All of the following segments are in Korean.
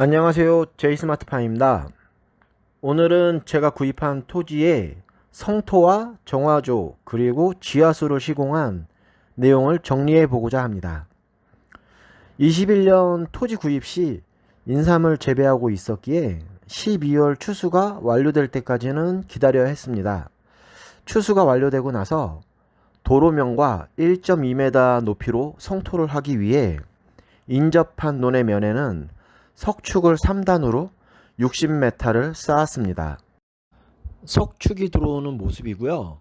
안녕하세요. 제이스마트파입니다. 오늘은 제가 구입한 토지의 성토와 정화조 그리고 지하수를 시공한 내용을 정리해 보고자 합니다. 21년 토지 구입 시 인삼을 재배하고 있었기에 12월 추수가 완료될 때까지는 기다려야 했습니다. 추수가 완료되고 나서 도로면과 1.2m 높이로 성토를 하기 위해 인접한 논의 면에는 석축을 3단으로 60m를 쌓았습니다. 석축이 들어오는 모습이고요.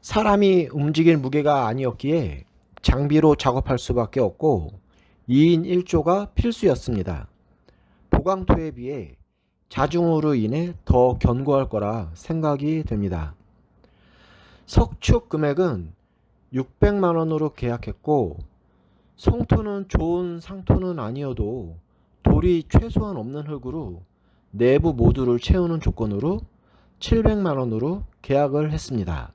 사람이 움직일 무게가 아니었기에 장비로 작업할 수밖에 없고 2인 1조가 필수였습니다. 보강토에 비해 자중으로 인해 더 견고할 거라 생각이 됩니다. 석축 금액은 600만 원으로 계약했고 성토는 좋은 상토는 아니어도 돌이 최소한 없는 흙으로 내부 모두를 채우는 조건으로 700만 원으로 계약을 했습니다.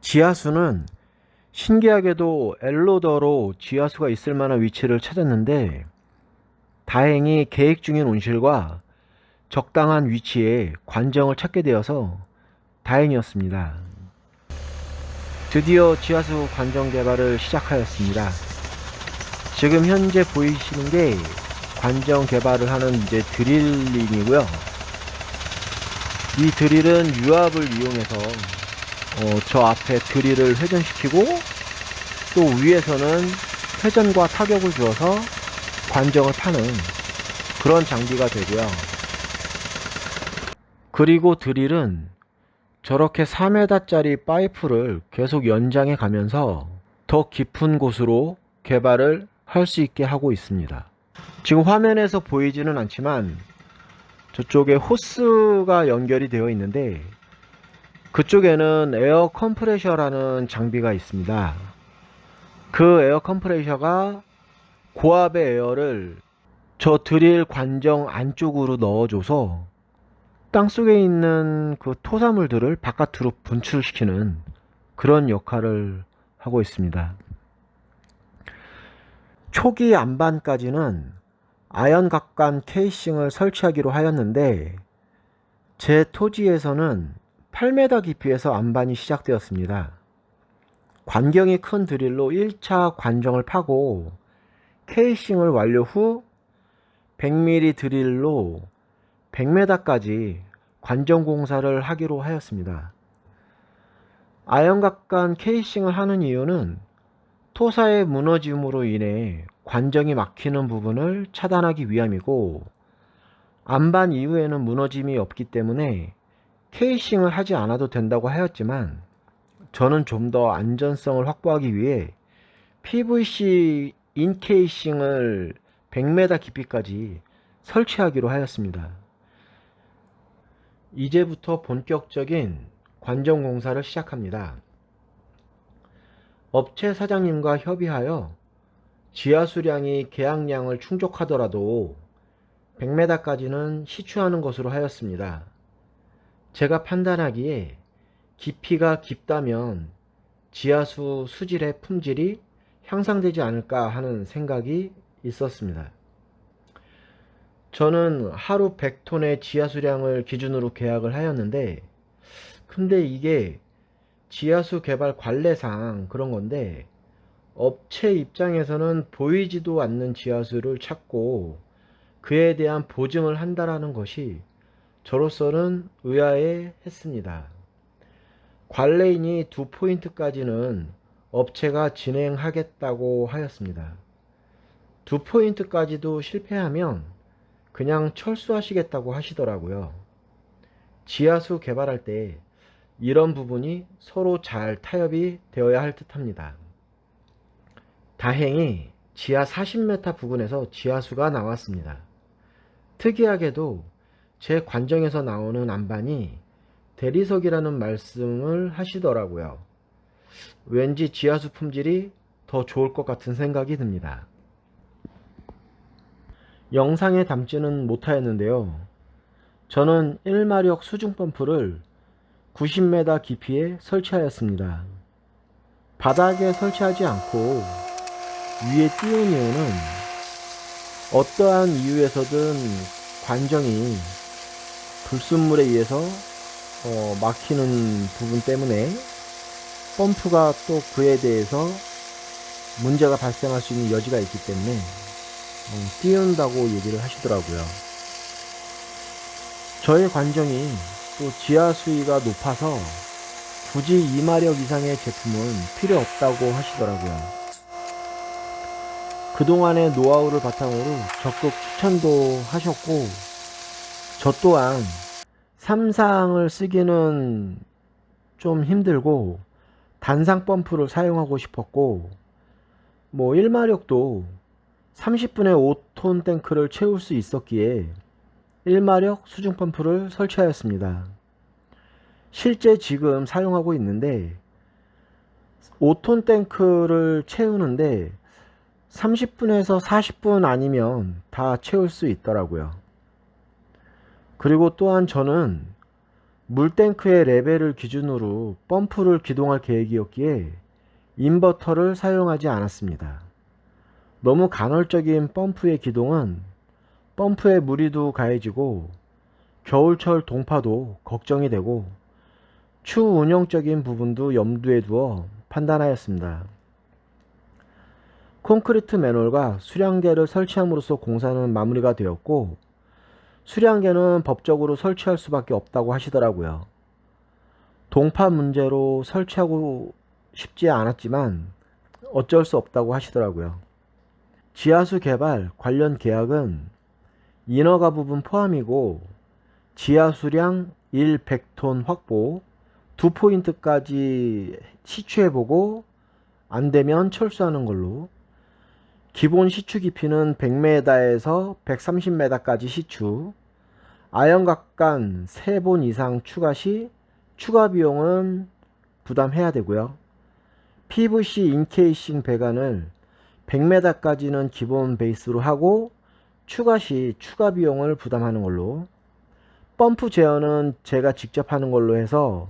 지하수는 신기하게도 엘로더로 지하수가 있을 만한 위치를 찾았는데 다행히 계획 중인 온실과 적당한 위치에 관정을 찾게 되어서 다행이었습니다. 드디어 지하수 관정 개발을 시작하였습니다. 지금 현재 보이시는 게 관정 개발을 하는 이제 드릴링이고요. 이 드릴은 유압을 이용해서 어, 저 앞에 드릴을 회전시키고 또 위에서는 회전과 타격을 주어서 관정을 파는 그런 장비가 되고요. 그리고 드릴은 저렇게 4m짜리 파이프를 계속 연장해 가면서 더 깊은 곳으로 개발을 할 수 있게 하고 있습니다. 지금 화면에서 보이지는 않지만 저쪽에 호스가 연결이 되어 있는데 그쪽에는 에어 컴프레셔라는 장비가 있습니다. 그 에어 컴프레셔가 고압의 에어를 저 드릴 관정 안쪽으로 넣어줘서 땅 속에 있는 그 토사물들을 바깥으로 분출시키는 그런 역할을 하고 있습니다. 초기 안반까지는 아연각관 케이싱을 설치하기로 하였는데 제 토지에서는 8m 깊이에서 안반이 시작되었습니다. 관경이 큰 드릴로 1차 관정을 파고 케이싱을 완료 후 100mm 드릴로 100m까지 관정 공사를 하기로 하였습니다. 아연각관 케이싱을 하는 이유는 토사의 무너짐으로 인해 관정이 막히는 부분을 차단하기 위함이고 안반 이후에는 무너짐이 없기 때문에 케이싱을 하지 않아도 된다고 하였지만 저는 좀 더 안전성을 확보하기 위해 PVC 인케이싱을 100m 깊이까지 설치하기로 하였습니다. 이제부터 본격적인 관정 공사를 시작합니다. 업체 사장님과 협의하여 지하 수량이 계약량을 충족하더라도 100m까지는 시추하는 것으로 하였습니다. 제가 판단하기에 깊이가 깊다면 지하수 수질의 품질이 향상되지 않을까 하는 생각이 있었습니다. 저는 하루 100톤의 지하수량을 기준으로 계약을 하였는데, 근데 이게 지하수 개발 관례상 그런 건데, 업체 입장에서는 보이지도 않는 지하수를 찾고 그에 대한 보증을 한다라는 것이 저로서는 의아해 했습니다. 관례인이 두 포인트까지는 업체가 진행하겠다고 하였습니다. 두 포인트까지도 실패하면 그냥 철수하시겠다고 하시더라고요. 지하수 개발할 때 이런 부분이 서로 잘 타협이 되어야 할 듯합니다. 다행히 지하 40m 부근에서 지하수가 나왔습니다. 특이하게도 제 관정에서 나오는 안반이 대리석이라는 말씀을 하시더라고요. 왠지 지하수 품질이 더 좋을 것 같은 생각이 듭니다. 영상에 담지는 못하였는데요. 저는 1마력 수중 펌프를 90m 깊이에 설치하였습니다. 바닥에 설치하지 않고 위에 띄운 이유는 어떠한 이유에서든 관정이 불순물에 의해서 어, 막히는 부분 때문에 펌프가 또 그에 대해서 문제가 발생할 수 있는 여지가 있기 때문에 음, 띄운다고 얘기를 하시더라고요. 저의 관정이 또 지하 수위가 높아서 굳이 2마력 이상의 제품은 필요 없다고 하시더라고요. 그동안의 노하우를 바탕으로 적극 추천도 하셨고, 저 또한 3상을 쓰기는 좀 힘들고, 단상 펌프를 사용하고 싶었고, 뭐 1마력도 30분에 5톤 탱크를 채울 수 있었기에 1마력 수중 펌프를 설치하였습니다. 실제 지금 사용하고 있는데 5톤 탱크를 채우는데 30분에서 40분 아니면 다 채울 수 있더라고요. 그리고 또한 저는 물탱크의 레벨을 기준으로 펌프를 기동할 계획이었기에 인버터를 사용하지 않았습니다. 너무 간헐적인 펌프의 기동은 펌프에 무리도 가해지고 겨울철 동파도 걱정이 되고 추 운영적인 부분도 염두에 두어 판단하였습니다. 콘크리트 맨홀과 수량계를 설치함으로써 공사는 마무리가 되었고 수량계는 법적으로 설치할 수밖에 없다고 하시더라고요. 동파 문제로 설치하고 싶지 않았지만 어쩔 수 없다고 하시더라고요. 지하수 개발 관련 계약은 인허가 부분 포함이고 지하 수량 1 100톤 확보 두 포인트까지 시추해보고 안 되면 철수하는 걸로 기본 시추 깊이는 100m에서 130m까지 시추 아연각간 3본 이상 추가 시 추가 비용은 부담해야 되고요. PVC 인케이싱 배관을 100m까지는 기본 베이스로 하고 추가 시 추가 비용을 부담하는 걸로 펌프 제어는 제가 직접 하는 걸로 해서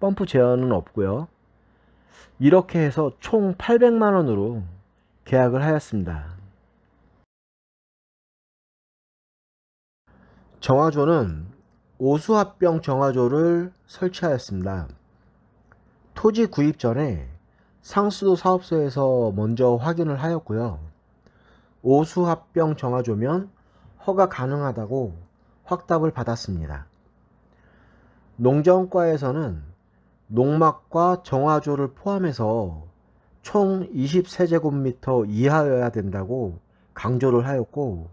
펌프 제어는 없고요. 이렇게 해서 총 800만 원으로 계약을 하였습니다. 정화조는 오수합병 정화조를 설치하였습니다. 토지 구입 전에 상수도 사업소에서 먼저 확인을 하였고요. 오수합병 정화조면 허가 가능하다고 확답을 받았습니다. 농정과에서는 농막과 정화조를 포함해서 총 20세제곱미터 이하여야 된다고 강조를 하였고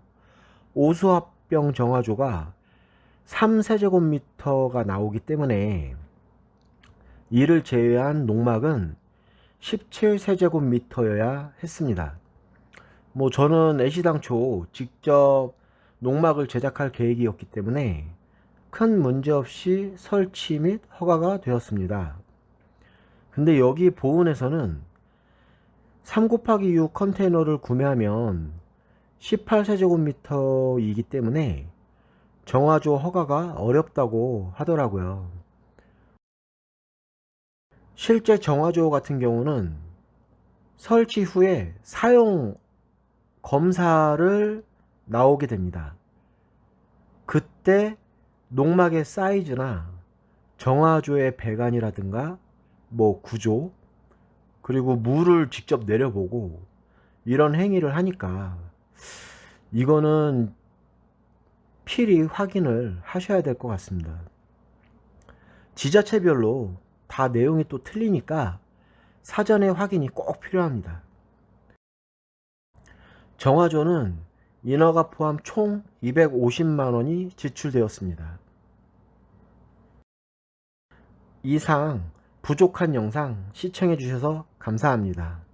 오수합병 정화조가 3세제곱미터가 나오기 때문에 이를 제외한 농막은 17세제곱미터여야 했습니다. 뭐 저는 애시당초 직접 농막을 제작할 계획이었기 때문에 큰 문제 없이 설치 및 허가가 되었습니다. 근데 여기 보훈에서는 3 곱하기 6 컨테이너를 구매하면 18세제곱미터이기 때문에 정화조 허가가 어렵다고 하더라고요. 실제 정화조 같은 경우는 설치 후에 사용 검사를 나오게 됩니다. 그때 농막의 사이즈나 정화조의 배관이라든가 뭐 구조 그리고 물을 직접 내려보고 이런 행위를 하니까 이거는 필히 확인을 하셔야 될 것 같습니다. 지자체별로 다 내용이 또 틀리니까 사전에 확인이 꼭 필요합니다. 정화조는 인허가 포함 총 250만원이 지출되었습니다. 이상 부족한 영상 시청해 주셔서 감사합니다.